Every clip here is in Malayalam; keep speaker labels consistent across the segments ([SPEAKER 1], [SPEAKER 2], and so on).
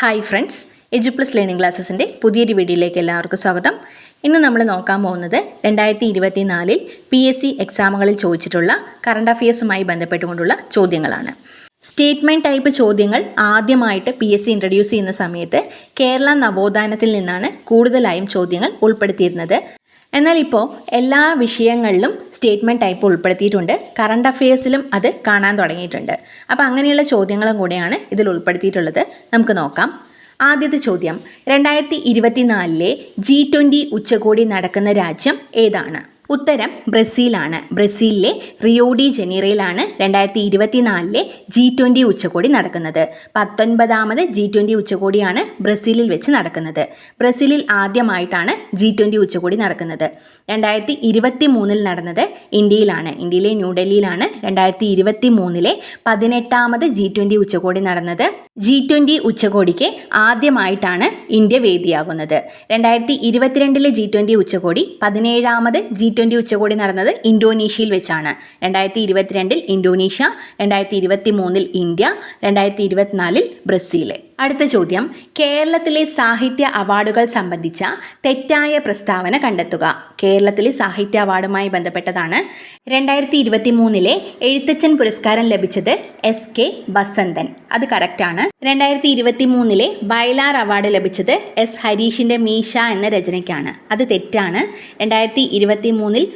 [SPEAKER 1] hi friends Edu plus learning ക്ലാസ്സസിൻ്റെ പുതിയൊരു വീഡിയോയിലേക്ക് എല്ലാവർക്കും സ്വാഗതം ഇന്ന് നമ്മൾ നോക്കാൻ പോകുന്നത് രണ്ടായിരത്തി ഇരുപത്തി നാലിൽ പി എസ് സി എക്സാമുകളിൽ ചോദിച്ചിട്ടുള്ള കറണ്ട് അഫയേഴ്സുമായി ബന്ധപ്പെട്ടുകൊണ്ടുള്ള ചോദ്യങ്ങളാണ് സ്റ്റേറ്റ്മെൻറ്റ് ടൈപ്പ് ചോദ്യങ്ങൾ ആദ്യമായിട്ട് പി എസ് സി ഇൻട്രൊഡ്യൂസ് ചെയ്യുന്ന സമയത്ത് കേരള നവോത്ഥാനത്തിൽ നിന്നാണ് കൂടുതലായും ചോദ്യങ്ങൾ ഉൾപ്പെടുത്തിയിരുന്നത് എന്നാൽ ഇപ്പോൾ എല്ലാ വിഷയങ്ങളിലും സ്റ്റേറ്റ്മെൻറ്റ് ടൈപ്പ് ഉൾപ്പെടുത്തിയിട്ടുണ്ട് കറണ്ട് അഫയേഴ്സിലും അത് കാണാൻ തുടങ്ങിയിട്ടുണ്ട് അപ്പോൾ അങ്ങനെയുള്ള ചോദ്യങ്ങളും കൂടെയാണ് ഇതിൽ ഉൾപ്പെടുത്തിയിട്ടുള്ളത് നമുക്ക് നോക്കാം ആദ്യത്തെ ചോദ്യം രണ്ടായിരത്തി ഇരുപത്തിനാലിലെ ജി ട്വൻ്റി ഉച്ചകോടി നടക്കുന്ന രാജ്യം ഏതാണ് ഉത്തരം ബ്രസീലാണ് ബ്രസീലിലെ റിയോഡി ജനീറയിലാണ് രണ്ടായിരത്തി ഇരുപത്തിനാലിലെ ജി ട്വൻ്റി ഉച്ചകോടി നടക്കുന്നത് പത്തൊൻപതാമത് ജി ട്വൻ്റി ഉച്ചകോടിയാണ് ബ്രസീലിൽ വെച്ച് നടക്കുന്നത് ബ്രസീലിൽ ആദ്യമായിട്ടാണ് ജി ട്വൻ്റി ഉച്ചകോടി നടക്കുന്നത് രണ്ടായിരത്തി ഇരുപത്തി മൂന്നിൽ നടന്നത് ഇന്ത്യയിലാണ് ഇന്ത്യയിലെ ന്യൂഡൽഹിയിലാണ് രണ്ടായിരത്തി ഇരുപത്തി മൂന്നിലെ പതിനെട്ടാമത് ജി ട്വൻ്റി ഉച്ചകോടി നടന്നത് ജി ട്വൻ്റി ഉച്ചകോടിക്ക് ആദ്യമായിട്ടാണ് ഇന്ത്യ വേദിയാകുന്നത് രണ്ടായിരത്തി ഇരുപത്തിരണ്ടിലെ ജി ട്വൻ്റി ഉച്ചകോടി പതിനേഴാമത് ജി ട്വൻ്റി ഉച്ചകോടി നടന്നത് ഇന്തോനേഷ്യയിൽ വെച്ചാണ് രണ്ടായിരത്തി ഇരുപത്തിരണ്ടിൽ ഇന്തോനേഷ്യ രണ്ടായിരത്തി ഇരുപത്തി മൂന്നിൽ ഇന്ത്യ രണ്ടായിരത്തി ഇരുപത്തിനാലിൽ ബ്രസീൽ അടുത്ത ചോദ്യം കേരളത്തിലെ സാഹിത്യ അവാർഡുകൾ സംബന്ധിച്ച തെറ്റായ പ്രസ്താവന കണ്ടെത്തുക കേരളത്തിലെ സാഹിത്യ അവാർഡുമായി ബന്ധപ്പെട്ടതാണ് രണ്ടായിരത്തി ഇരുപത്തി മൂന്നിലെ എഴുത്തച്ഛൻ പുരസ്കാരം ലഭിച്ചത് എസ് കെ ബസന്തൻ അത് കറക്റ്റാണ് രണ്ടായിരത്തി ഇരുപത്തി മൂന്നിലെ ബൈലാർ അവാർഡ് ലഭിച്ചത് എസ് ഹരീഷിന്റെ മീശ എന്ന രചനയ്ക്കാണ് അത് തെറ്റാണ് രണ്ടായിരത്തി ഇരുപത്തി മൂന്നിൽ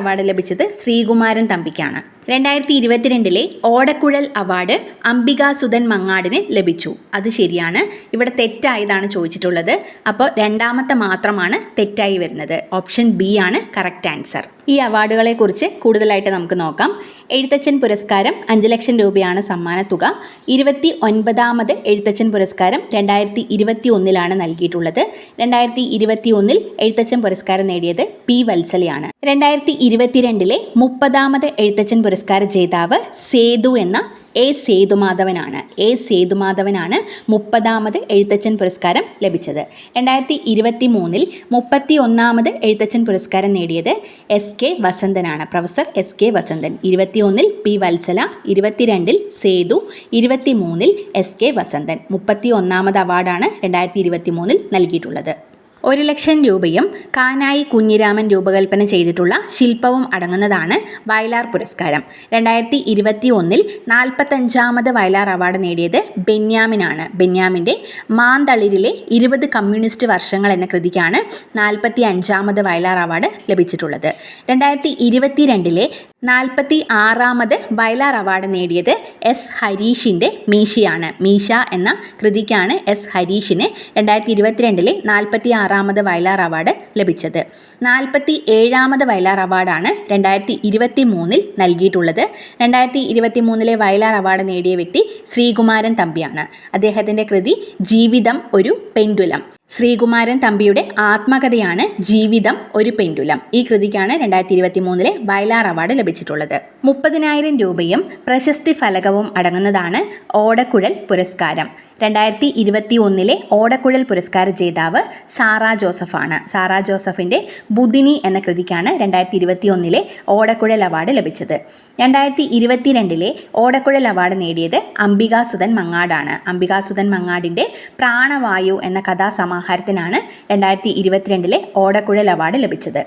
[SPEAKER 1] അവാർഡ് ലഭിച്ചത് ശ്രീകുമാരൻ തമ്പിക്കാണ് രണ്ടായിരത്തി ഇരുപത്തിരണ്ടിലെ ഓടക്കുഴൽ അവാർഡ് അംബിക സുധൻ മങ്ങാടിന് ലഭിച്ചു അത് ശരിയാണ് ഇവിടെ തെറ്റായതാണ് ചോദിച്ചിട്ടുള്ളത് അപ്പോൾ രണ്ടാമത്തെ മാത്രമാണ് തെറ്റായി വരുന്നത് ഓപ്ഷൻ ബി ആണ് കറക്റ്റ് ആൻസർ ഈ അവാർഡുകളെക്കുറിച്ച് കൂടുതലായിട്ട് നമുക്ക് നോക്കാം എഴുത്തച്ഛൻ പുരസ്കാരം അഞ്ച് ലക്ഷം രൂപയാണ് സമ്മാന തുക ഇരുപത്തി ഒൻപതാമത് എഴുത്തച്ഛൻ പുരസ്കാരം രണ്ടായിരത്തി ഇരുപത്തി ഒന്നിലാണ് നൽകിയിട്ടുള്ളത് രണ്ടായിരത്തി ഇരുപത്തി ഒന്നിൽ എഴുത്തച്ഛൻ പുരസ്കാരം നേടിയത് പി വത്സലയാണ് രണ്ടായിരത്തി ഇരുപത്തിരണ്ടിലെ മുപ്പതാമത് എഴുത്തച്ഛൻ പുരസ്കാര ജേതാവ് സേതു എന്ന എ സേതുമാധവനാണ് എ സേതുമാധവനാണ് മുപ്പതാമത് എഴുത്തച്ഛൻ പുരസ്കാരം ലഭിച്ചത് രണ്ടായിരത്തി ഇരുപത്തി മൂന്നിൽ മുപ്പത്തി ഒന്നാമത് എഴുത്തച്ഛൻ പുരസ്കാരം നേടിയത് എസ് കെ വസന്തനാണ് പ്രൊഫസർ എസ് കെ വസന്തൻ ഇരുപത്തി ഒന്നിൽ പി വത്സല ഇരുപത്തിരണ്ടിൽ സേതു ഇരുപത്തി മൂന്നിൽ എസ് കെ വസന്തൻ മുപ്പത്തി ഒന്നാമത് അവാർഡാണ് രണ്ടായിരത്തി ഇരുപത്തി മൂന്നിൽ നൽകിയിട്ടുള്ളത് ഒരു ലക്ഷം രൂപയും കാനായി കുഞ്ഞിരാമൻ രൂപകൽപ്പന ചെയ്തിട്ടുള്ള ശില്പവും അടങ്ങുന്നതാണ് വയലാർ പുരസ്കാരം രണ്ടായിരത്തി ഇരുപത്തി ഒന്നിൽ നാൽപ്പത്തഞ്ചാമത് വയലാർ അവാർഡ് നേടിയത് ബെന്യാമിനാണ് ബെന്യാമിൻ്റെ മാന്തളിരിലെ ഇരുപത് കമ്മ്യൂണിസ്റ്റ് വർഷങ്ങൾ എന്ന കൃതിക്കാണ് നാൽപ്പത്തി അഞ്ചാമത് വയലാർ അവാർഡ് ലഭിച്ചിട്ടുള്ളത് രണ്ടായിരത്തി ഇരുപത്തി രണ്ടിലെ നാൽപ്പത്തി ആറാമത് വയലാർ അവാർഡ് നേടിയത് എസ് ഹരീഷിൻ്റെ മീശയാണ് മീശ എന്ന കൃതിക്കാണ് എസ് ഹരീഷിന് രണ്ടായിരത്തി ഇരുപത്തിരണ്ടിലെ നാൽപ്പത്തി ആറാം ആറാമത് വയലാർ അവാർഡ് ലഭിച്ചത് നാൽപ്പത്തി ഏഴാമത് വയലാർ അവാർഡാണ് രണ്ടായിരത്തി ഇരുപത്തി മൂന്നിൽ നൽകിയിട്ടുള്ളത് രണ്ടായിരത്തി ഇരുപത്തി മൂന്നിലെ വയലാർ അവാർഡ് നേടിയ വ്യക്തി ശ്രീകുമാരൻ തമ്പിയാണ് അദ്ദേഹത്തിൻ്റെ കൃതി ജീവിതം ഒരു പെൻഡുലം ശ്രീകുമാരൻ തമ്പിയുടെ ആത്മകഥയാണ് ജീവിതം ഒരു പെൻഡുലം ഈ കൃതിക്കാണ് രണ്ടായിരത്തി ഇരുപത്തി മൂന്നിലെ വയലാർ അവാർഡ് ലഭിച്ചിട്ടുള്ളത് മുപ്പതിനായിരം രൂപയും പ്രശസ്തി ഫലകവും അടങ്ങുന്നതാണ് ഓടക്കുഴൽ പുരസ്കാരം രണ്ടായിരത്തി ഇരുപത്തി ഒന്നിലെ ഓടക്കുഴൽ പുരസ്കാര ജേതാവ് സാറ ജോസഫാണ് സാറ ജോസഫിൻ്റെ ബുദിനി എന്ന കൃതിക്കാണ് രണ്ടായിരത്തി ഇരുപത്തി ഒന്നിലെ ഓടക്കുഴൽ അവാർഡ് ലഭിച്ചത് രണ്ടായിരത്തി ഇരുപത്തിരണ്ടിലെ ഓടക്കുഴൽ അവാർഡ് നേടിയത് അംബികാസുധൻ മങ്ങാടാണ് അംബികാസുധൻ മങ്ങാടിൻ്റെ പ്രാണവായു എന്ന കഥാസമാ ആഹാരത്തിനാണ് രണ്ടായിരത്തി ഇരുപത്തിരണ്ടിലെ ഓടക്കുഴൽ അവാർഡ് ലഭിച്ചത്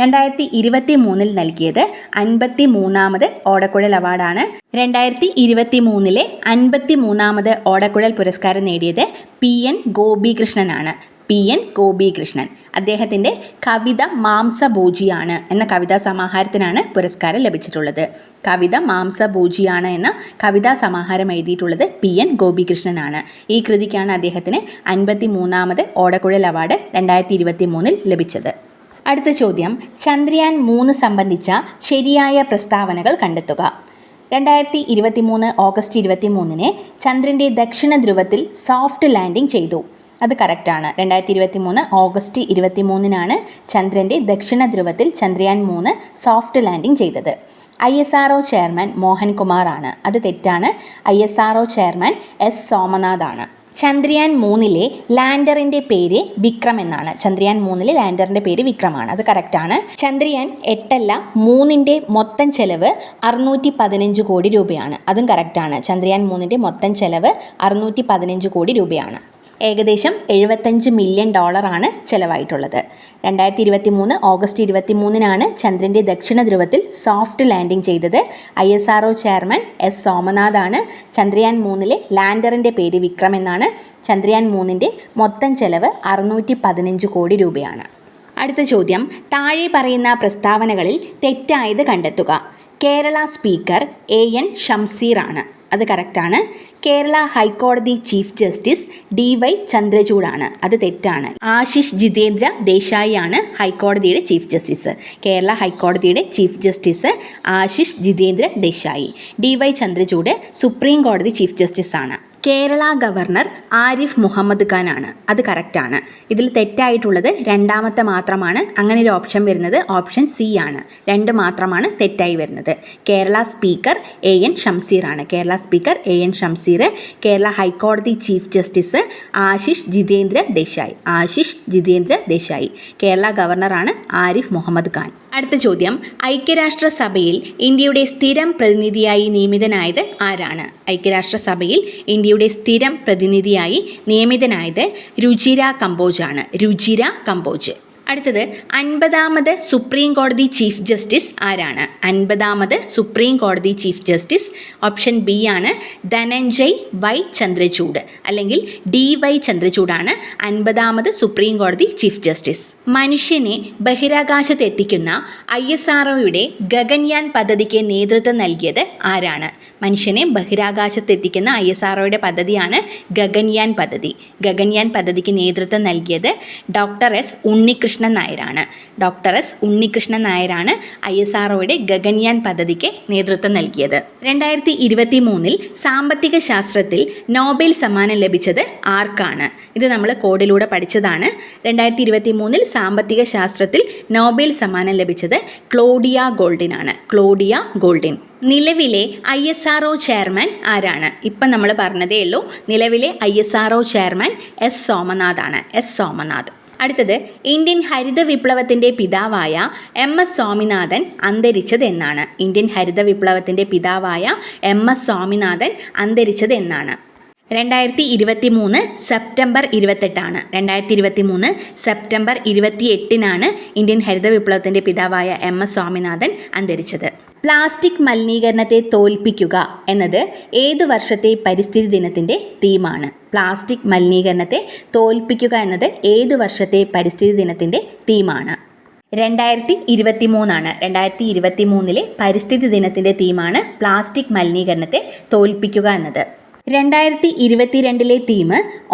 [SPEAKER 1] രണ്ടായിരത്തി ഇരുപത്തി മൂന്നിൽ നൽകിയത് അൻപത്തി മൂന്നാമത് ഓടക്കുഴൽ അവാർഡാണ് രണ്ടായിരത്തി ഇരുപത്തി മൂന്നിലെ അൻപത്തി മൂന്നാമത് ഓടക്കുഴൽ പുരസ്കാരം നേടിയത് പി എൻ ഗോപികൃഷ്ണനാണ് പി എൻ ഗോപികൃഷ്ണൻ അദ്ദേഹത്തിൻ്റെ കവിത മാംസഭോജിയാണ് എന്ന കവിതാ സമാഹാരത്തിനാണ് പുരസ്കാരം ലഭിച്ചിട്ടുള്ളത് കവിത മാംസഭോജിയാണ് എന്ന കവിതാ സമാഹാരം എഴുതിയിട്ടുള്ളത് പി എൻ ഗോപികൃഷ്ണനാണ് ഈ കൃതിക്കാണ് അദ്ദേഹത്തിന് അൻപത്തി മൂന്നാമത് ഓടക്കുഴൽ അവാർഡ് രണ്ടായിരത്തി ഇരുപത്തി മൂന്നിൽ ലഭിച്ചത് അടുത്ത ചോദ്യം ചന്ദ്രയാൻ മൂന്ന് സംബന്ധിച്ച ശരിയായ പ്രസ്താവനകൾ കണ്ടെത്തുക രണ്ടായിരത്തി ഇരുപത്തി മൂന്ന് ഓഗസ്റ്റ് ഇരുപത്തി മൂന്നിന് ചന്ദ്രൻ്റെ ദക്ഷിണ ധ്രുവത്തിൽ സോഫ്റ്റ് ലാൻഡിംഗ് ചെയ്തു അത് കറക്റ്റാണ് രണ്ടായിരത്തി ഇരുപത്തി മൂന്ന് ഓഗസ്റ്റ് ഇരുപത്തി മൂന്നിനാണ് ചന്ദ്രൻ്റെ ദക്ഷിണ ധ്രുവത്തിൽ ചന്ദ്രയാൻ മൂന്ന് സോഫ്റ്റ് ലാൻഡിംഗ് ചെയ്തത് I S R O chairman Mohan കുമാറാണ് അത് തെറ്റാണ് I S R O chairman S സോമനാഥാണ് ചന്ദ്രയാൻ മൂന്നിലെ ലാൻഡറിൻ്റെ പേര് വിക്രം എന്നാണ് ചന്ദ്രയാൻ മൂന്നിലെ ലാൻഡറിൻ്റെ പേര് വിക്രമാണ് അത് കറക്റ്റാണ് ചന്ദ്രയാൻ എട്ടല്ല മൂന്നിൻ്റെ മൊത്തം ചെലവ് അറുന്നൂറ്റി പതിനഞ്ച് കോടി രൂപയാണ് അതും കറക്റ്റാണ് ചന്ദ്രയാൻ മൂന്നിൻ്റെ മൊത്തം ചെലവ് അറുന്നൂറ്റി പതിനഞ്ച് കോടി രൂപയാണ് ഏകദേശം എഴുപത്തഞ്ച് മില്യൺ ഡോളറാണ് ചെലവായിട്ടുള്ളത് രണ്ടായിരത്തി ഇരുപത്തി മൂന്ന് ഓഗസ്റ്റ് ഇരുപത്തി മൂന്നിനാണ് ചന്ദ്രൻ്റെ ദക്ഷിണ ധ്രുവത്തിൽ സോഫ്റ്റ് ലാൻഡിംഗ് ചെയ്തത് I S R chairman S സോമനാഥാണ് ചന്ദ്രയാൻ മൂന്നിലെ ലാൻഡറിൻ്റെ പേര് വിക്രം എന്നാണ് ചന്ദ്രയാൻ മൂന്നിൻ്റെ മൊത്തം ചെലവ് അറുന്നൂറ്റി പതിനഞ്ച് കോടി രൂപയാണ് അടുത്ത ചോദ്യം താഴെ പറയുന്ന പ്രസ്താവനകളിൽ തെറ്റായത് കണ്ടെത്തുക കേരള സ്പീക്കർ എ എൻ ഷംസീറാണ് അത് കറക്റ്റാണ് കേരള ഹൈക്കോടതി ചീഫ് ജസ്റ്റിസ് ഡി വൈ ചന്ദ്രചൂഡാണ് അത് തെറ്റാണ് ആശിഷ് ജിതേന്ദ്ര ദേശായിയാണ് ഹൈക്കോടതിയുടെ ചീഫ് ജസ്റ്റിസ് കേരള ഹൈക്കോടതിയുടെ chief justice Ashish Jitendra Desai D Y Chandrachud supreme കോടതി ചീഫ് ജസ്റ്റിസാണ് കേരള ഗവർണർ ആരിഫ് മുഹമ്മദ് ഖാൻ ആണ് അത് കറക്റ്റാണ് ഇതിൽ തെറ്റായിട്ടുള്ളത് രണ്ടാമത്തെ മാത്രമാണ് അങ്ങനെ ഒരു ഓപ്ഷൻ വരുന്നത് ഓപ്ഷൻ സി ആണ് രണ്ട് മാത്രമാണ് തെറ്റായി വരുന്നത് Kerala speaker A N Shamseer ആണ് Kerala speaker A N Shamseer Kerala ഹൈക്കോടതി ചീഫ് ജസ്റ്റിസ് ആശിഷ് ജിതേന്ദ്ര ദേശായി ആശിഷ് ജിതേന്ദ്ര ദേശായി കേരള ഗവർണറാണ് ആരിഫ് മുഹമ്മദ് ഖാൻ അടുത്ത ചോദ്യം ഐക്യരാഷ്ട്രസഭയിൽ ഇന്ത്യയുടെ സ്ഥിരം പ്രതിനിധിയായി നിയമിതനായത് ആരാണ് ഐക്യരാഷ്ട്രസഭയിൽ ഇന്ത്യയുടെ സ്ഥിരം പ്രതിനിധിയായി നിയമിതനായത് രുചിര കമ്പോജാണ് രുചിര കമ്പോജ് അടുത്തത് അൻപതാമത് സുപ്രീം കോടതി ചീഫ് ജസ്റ്റിസ് ആരാണ് അൻപതാമത് സുപ്രീം കോടതി ചീഫ് ജസ്റ്റിസ് ഓപ്ഷൻ ബി ആണ് ധനഞ്ജയ് വൈ ചന്ദ്രചൂഡ് അല്ലെങ്കിൽ ഡി വൈ ചന്ദ്രചൂഡാണ് അൻപതാമത് സുപ്രീം കോടതി ചീഫ് ജസ്റ്റിസ് മനുഷ്യനെ ബഹിരാകാശത്ത് എത്തിക്കുന്ന ഐ എസ് ആർ ഗഗൻയാൻ പദ്ധതിക്ക് നേതൃത്വം നൽകിയത് ആരാണ് മനുഷ്യനെ ബഹിരാകാശത്ത് എത്തിക്കുന്ന ഐ എസ് ആർ പദ്ധതിയാണ് ഗഗൻയാൻ പദ്ധതി ഗഗൻയാൻ പദ്ധതിക്ക് നേതൃത്വം നൽകിയത് ഡോക്ടർ എസ് ഉണ്ണികൃഷ്ണൻ ഉണ്ണികൃഷ്ണൻ നായരാണ് ഡോക്ടർ എസ് ഉണ്ണികൃഷ്ണൻ നായരാണ് ഐ എസ് ആർഒയുടെ ഗഗൻയാൻ പദ്ധതിക്ക് നേതൃത്വം നൽകിയത് രണ്ടായിരത്തി ഇരുപത്തി മൂന്നിൽ സാമ്പത്തിക ശാസ്ത്രത്തിൽ നോബൽ സമ്മാനം ലഭിച്ചത് ആർക്കാണ് ഇത് നമ്മൾ കോഡിലൂടെ പഠിച്ചതാണ് രണ്ടായിരത്തി ഇരുപത്തി മൂന്നിൽ സാമ്പത്തിക ശാസ്ത്രത്തിൽ നോബൽ സമ്മാനം ലഭിച്ചത് ക്ലോഡിയ ഗോൾഡിനാണ് ക്ലോഡിയ ഗോൾഡിൻ നിലവിലെ I S R O chairman ആരാണ് ഇപ്പം നമ്മൾ പറഞ്ഞതേ ഉള്ളൂ നിലവിലെ I S R O chairman S സോമനാഥാണ് എസ് സോമനാഥ് അടുത്തത് ഇന്ത്യൻ ഹരിത വിപ്ലവത്തിൻ്റെ പിതാവായ എം എസ് സ്വാമിനാഥൻ അന്തരിച്ചത് എന്നാണ് ഇന്ത്യൻ ഹരിത വിപ്ലവത്തിൻ്റെ പിതാവായ എം എസ് സ്വാമിനാഥൻ അന്തരിച്ചത് എന്നാണ് രണ്ടായിരത്തി ഇരുപത്തി മൂന്ന് സെപ്റ്റംബർ ഇരുപത്തെട്ടാണ് രണ്ടായിരത്തി ഇരുപത്തി മൂന്ന് സെപ്റ്റംബർ ഇരുപത്തി എട്ടിനാണ് ഇന്ത്യൻ ഹരിത വിപ്ലവത്തിൻ്റെ പിതാവായ എം എസ് സ്വാമിനാഥൻ അന്തരിച്ചത് പ്ലാസ്റ്റിക് മലിനീകരണത്തെ തോൽപ്പിക്കുക എന്നത് ഏതു വർഷത്തെ പരിസ്ഥിതി ദിനത്തിൻ്റെ തീമാണ് പ്ലാസ്റ്റിക് മലിനീകരണത്തെ തോൽപ്പിക്കുക എന്നത് ഏതു വർഷത്തെ പരിസ്ഥിതി ദിനത്തിൻ്റെ തീമാണ് രണ്ടായിരത്തി ഇരുപത്തി മൂന്നാണ് രണ്ടായിരത്തി ഇരുപത്തി മൂന്നിലെ പരിസ്ഥിതി ദിനത്തിൻ്റെ തീമാണ് പ്ലാസ്റ്റിക് മലിനീകരണത്തെ തോൽപ്പിക്കുക എന്നത് രണ്ടായിരത്തി ഇരുപത്തിരണ്ടിലെ തീം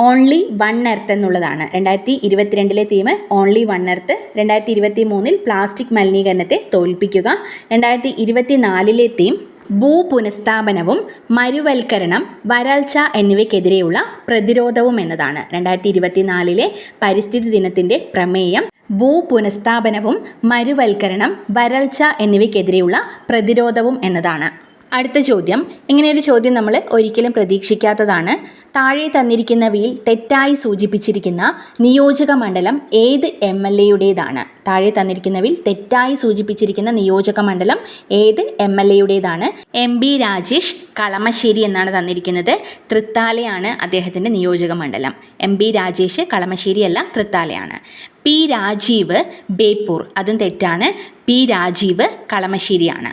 [SPEAKER 1] ഓൺലി വൺ എർത്ത് എന്നുള്ളതാണ് രണ്ടായിരത്തി ഇരുപത്തിരണ്ടിലെ തീം ഓൺലി വൺ എർത്ത് രണ്ടായിരത്തി ഇരുപത്തി മൂന്നിൽ പ്ലാസ്റ്റിക് മലിനീകരണത്തെ തോൽപ്പിക്കുക രണ്ടായിരത്തി ഇരുപത്തി നാലിലെ തീം ഭൂപുനഃസ്ഥാപനവും മരുവൽക്കരണം വരൾച്ച എന്നിവയ്ക്കെതിരെയുള്ള പ്രതിരോധവും എന്നതാണ് രണ്ടായിരത്തി ഇരുപത്തിനാലിലെ പരിസ്ഥിതി ദിനത്തിൻ്റെ പ്രമേയം ഭൂപുനഃസ്ഥാപനവും മരുവൽക്കരണം വരൾച്ച എന്നിവയ്ക്കെതിരെയുള്ള പ്രതിരോധവും എന്നതാണ് അടുത്ത ചോദ്യം ഇങ്ങനെയൊരു ചോദ്യം നമ്മൾ ഒരിക്കലും പ്രതീക്ഷിക്കാത്തതാണ് താഴെ തന്നിരിക്കുന്നവയിൽ തെറ്റായി സൂചിപ്പിച്ചിരിക്കുന്ന നിയോജക മണ്ഡലം ഏത് എം എൽ എയുടേതാണ് താഴെ തന്നിരിക്കുന്നവയിൽ തെറ്റായി സൂചിപ്പിച്ചിരിക്കുന്ന നിയോജക മണ്ഡലം ഏത് എം എൽ എയുടേതാണ് എം ബി രാജേഷ് കളമശ്ശേരി എന്നാണ് തന്നിരിക്കുന്നത് തൃത്താലയാണ് അദ്ദേഹത്തിൻ്റെ നിയോജക മണ്ഡലം എം ബി രാജേഷ് കളമശ്ശേരി അല്ല തൃത്താലയാണ് പി രാജീവ് ബേപ്പൂർ അതും തെറ്റാണ് പി രാജീവ് കളമശ്ശേരിയാണ്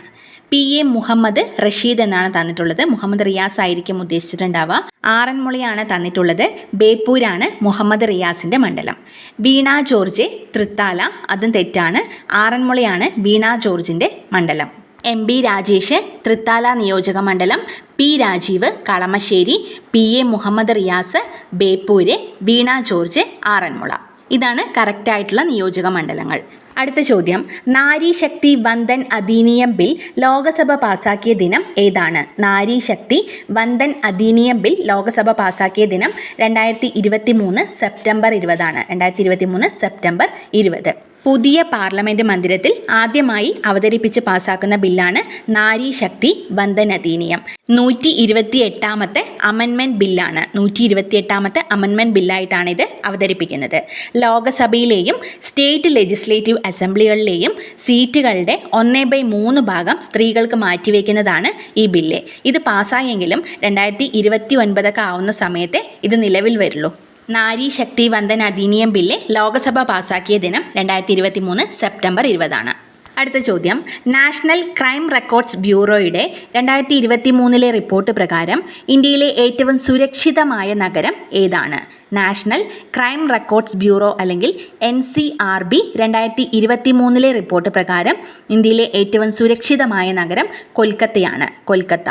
[SPEAKER 1] പി എ മുഹമ്മദ് റഷീദ് എന്നാണ് തന്നിട്ടുള്ളത് മുഹമ്മദ് റിയാസ് ആയിരിക്കും ഉദ്ദേശിച്ചിട്ടുണ്ടാവുക ആറന്മുളയാണ് തന്നിട്ടുള്ളത് ബേപ്പൂരാണ് മുഹമ്മദ് റിയാസിൻ്റെ മണ്ഡലം വീണ ജോർജ് തൃത്താല അതും തെറ്റാണ് ആറന്മുളയാണ് വീണ ജോർജിൻ്റെ മണ്ഡലം എം ബി രാജേഷ് തൃത്താല നിയോജക മണ്ഡലം P Rajeev Kalamassery P A Muhammad Riyas Beypore Veena George Aranmula ഇതാണ് കറക്റ്റായിട്ടുള്ള നിയോജക മണ്ഡലങ്ങൾ അടുത്ത ചോദ്യം നാരി ശക്തി വന്ദൻ അധീനിയം ബിൽ ലോകസഭ പാസാക്കിയ ദിനം ഏതാണ് നാരി ശക്തി വന്ദൻ അധീനിയം ബിൽ ലോകസഭ പാസാക്കിയ ദിനം രണ്ടായിരത്തി സെപ്റ്റംബർ ഇരുപതാണ് രണ്ടായിരത്തി സെപ്റ്റംബർ ഇരുപത് പുതിയ പാർലമെന്റ് മന്ദിരത്തിൽ ആദ്യമായി അവതരിപ്പിച്ച് പാസാക്കുന്ന ബില്ലാണ് നാരി ശക്തി ബന്ധൻ അധീനിയം നൂറ്റി ഇരുപത്തി എട്ടാമത്തെ അമൻമെന്റ് ബില്ലാണ് നൂറ്റി ഇരുപത്തി എട്ടാമത്തെ അമൻമെന്റ് ബില്ലായിട്ടാണ് ഇത് അവതരിപ്പിക്കുന്നത് ലോകസഭയിലെയും സ്റ്റേറ്റ് ലെജിസ്ലേറ്റീവ് അസംബ്ലികളിലെയും സീറ്റുകളുടെ ഒന്നേ ബൈ മൂന്ന് ഭാഗം സ്ത്രീകൾക്ക് മാറ്റിവെക്കുന്നതാണ് ഈ ബില്ല് ഇത് പാസ്സായെങ്കിലും രണ്ടായിരത്തി ഇരുപത്തി ഒൻപതൊക്കെ ആവുന്ന സമയത്തെ ഇത് നിലവിൽ വരുള്ളൂ നാരി ശക്തി വന്ദൻ അധിനിയം ബില്ല് ലോക്സഭ പാസാക്കിയ ദിനം രണ്ടായിരത്തി ഇരുപത്തി മൂന്ന് സെപ്റ്റംബർ ഇരുപതാണ് അടുത്ത ചോദ്യം നാഷണൽ ക്രൈം റെക്കോർഡ്സ് ബ്യൂറോയുടെ രണ്ടായിരത്തി ഇരുപത്തി മൂന്നിലെ റിപ്പോർട്ട് പ്രകാരം ഇന്ത്യയിലെ ഏറ്റവും സുരക്ഷിതമായ നഗരം ഏതാണ് നാഷണൽ ക്രൈം റെക്കോർഡ്സ് ബ്യൂറോ അല്ലെങ്കിൽ എൻ സി ആർ ബി രണ്ടായിരത്തി ഇരുപത്തി മൂന്നിലെ റിപ്പോർട്ട് പ്രകാരം ഇന്ത്യയിലെ ഏറ്റവും സുരക്ഷിതമായ നഗരം കൊൽക്കത്തയാണ് കൊൽക്കത്ത